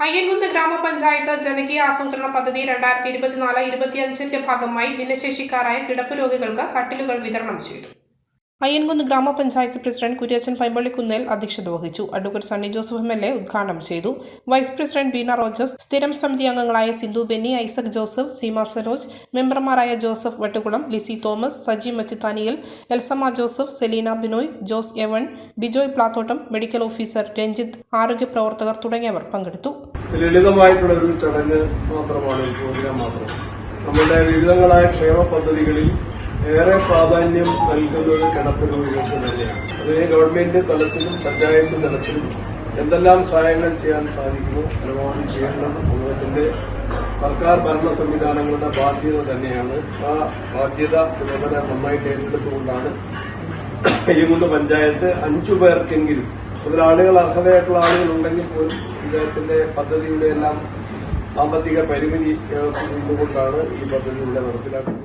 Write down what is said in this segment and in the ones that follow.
അയ്യൻകുന്ന് ഗ്രാമപഞ്ചായത്ത് ജനകീയ ആസൂത്രണ പദ്ധതി രണ്ടായിരത്തി ഇരുപത്തിനാല് ഇരുപത്തിയഞ്ചിന്റെ ഭാഗമായി ഭിന്നശേഷിക്കാരായ കിടപ്പ് രോഗികൾക്ക് കട്ടിലുകൾ വിതരണം ചെയ്തു. അയ്യൻകുന്ന് ഗ്രാമപഞ്ചായത്ത് പ്രസിഡന്റ് കുര്യച്ചൻ പൈമ്പള്ളിക്കുന്നേൽ അധ്യക്ഷത വഹിച്ചു. Advocate Sunny Joseph M L A ഉദ്ഘാടനം ചെയ്തു. വൈസ് പ്രസിഡന്റ് ബീന റോജസ് സ്ഥിരം സമിതി അംഗങ്ങളായ സിന്ധു ബെന്നി ഐസക് ജോസഫ് സീമ സരോജ് മെമ്പർമാരായ ജോസഫ് വട്ടുകുളം ലിസി തോമസ് സജി മച്ചിത്താനിയിൽ എൽസമ്മ ജോസഫ് സെലീന ബിനോയ് ജോസ് എവൺ ബിജോയ് പ്ലാത്തോട്ടം മെഡിക്കൽ ഓഫീസർ രഞ്ജിത്ത് ആരോഗ്യ പ്രവർത്തകർ തുടങ്ങിയവർ പങ്കെടുത്തു. ലളിതമായിട്ടുള്ള ഒരു ചടങ്ങ് മാത്രമാണ് നമ്മുടെ വിവിധങ്ങളായ ക്ഷേമ പദ്ധതികളിൽ ഏറെ പ്രാധാന്യം നൽകുന്നത് കിടപ്പ് രോഗികൾക്ക് തന്നെയാണ്. അതിനെ ഗവൺമെന്റ് തലത്തിലും പഞ്ചായത്ത് തലത്തിലും എന്തെല്ലാം സഹായങ്ങൾ ചെയ്യാൻ സാധിക്കുമോ പരമാവധി ചെയ്യേണ്ടത് സമൂഹത്തിന്റെ സർക്കാർ ഭരണ സംവിധാനങ്ങളുടെ ബാധ്യത തന്നെയാണ്. ആ ബാധ്യത ചുമതല നന്നായിട്ട് ഏറ്റെടുത്തുകൊണ്ടാണ് അയ്യങ്കുന്ന് പഞ്ചായത്ത് അഞ്ചു പേർക്കെങ്കിലും അതിൽ ആളുകൾ അർഹതയായിട്ടുള്ള ആളുകൾ ഉണ്ടെങ്കിൽ പോലും പഞ്ചായത്തിന്റെ പദ്ധതിയുടെ എല്ലാം സാമ്പത്തിക പരിമിതി നിന്നുകൊണ്ടാണ് ഈ പദ്ധതി ഇവിടെ നടപ്പിലാക്കുന്നത്.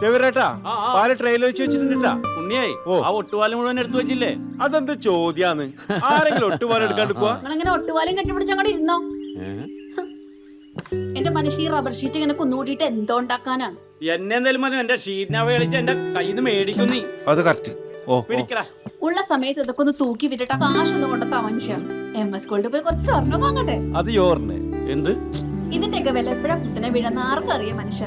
ചെവിരേട്ടാ ആ, ആ. പാൽ ട്രെയിലർ വെച്ച് വെച്ചിട്ടുണ്ടാ ഉണ്ണിയായി ഓ. ആ ഒട്ടുപാലം മുഴുവൻ എടുത്തു വെച്ചില്ലേ? അതെന്ത് ചോദ്യാന്ന്? ആരെങ്കിലും ഒട്ടുപാലം എടുക്കാണ്ട് പോവാ നിങ്ങളിങ്ങനെ ഒട്ടുപാലും കെട്ടിപ്പിടിച്ച് അങ്ങോട്ട് ഇരുന്നോ? എന്റെ മനുഷ്യ ഈ റബ്ബർ ഷീറ്റ് ഇങ്ങനെ കുന്നുകൂട്ടിയിട്ട് എന്തോ ഉണ്ടാക്കാനാ? എന്നെ എന്തായാലും മതി എന്റെ ഷീറ്റിനെ കളിച്ച് എന്റെ കയ്യിൽ നിന്ന് മേടിക്കും നീ. അത് കറക്റ്റ് ഓ ഓ. പിടിക്കടാ. ഉള്ള സമയത്ത് ഇതൊക്കെ ഒന്ന് തൂക്കി വിട്ടിട്ട് കാശൊന്നും കൊണ്ടെത്താ മനുഷ്യ എം എസ് സ്കൂളിൽ പോയി കുറച്ച് സ്വർണം വാങ്ങട്ടെ. അത് യോറിന്. എന്ത്? ഇതിന്റെയൊക്കെ വില എപ്പോഴാ കുത്തിനെ വീഴുന്ന ആർക്കും അറിയാം മനുഷ്യ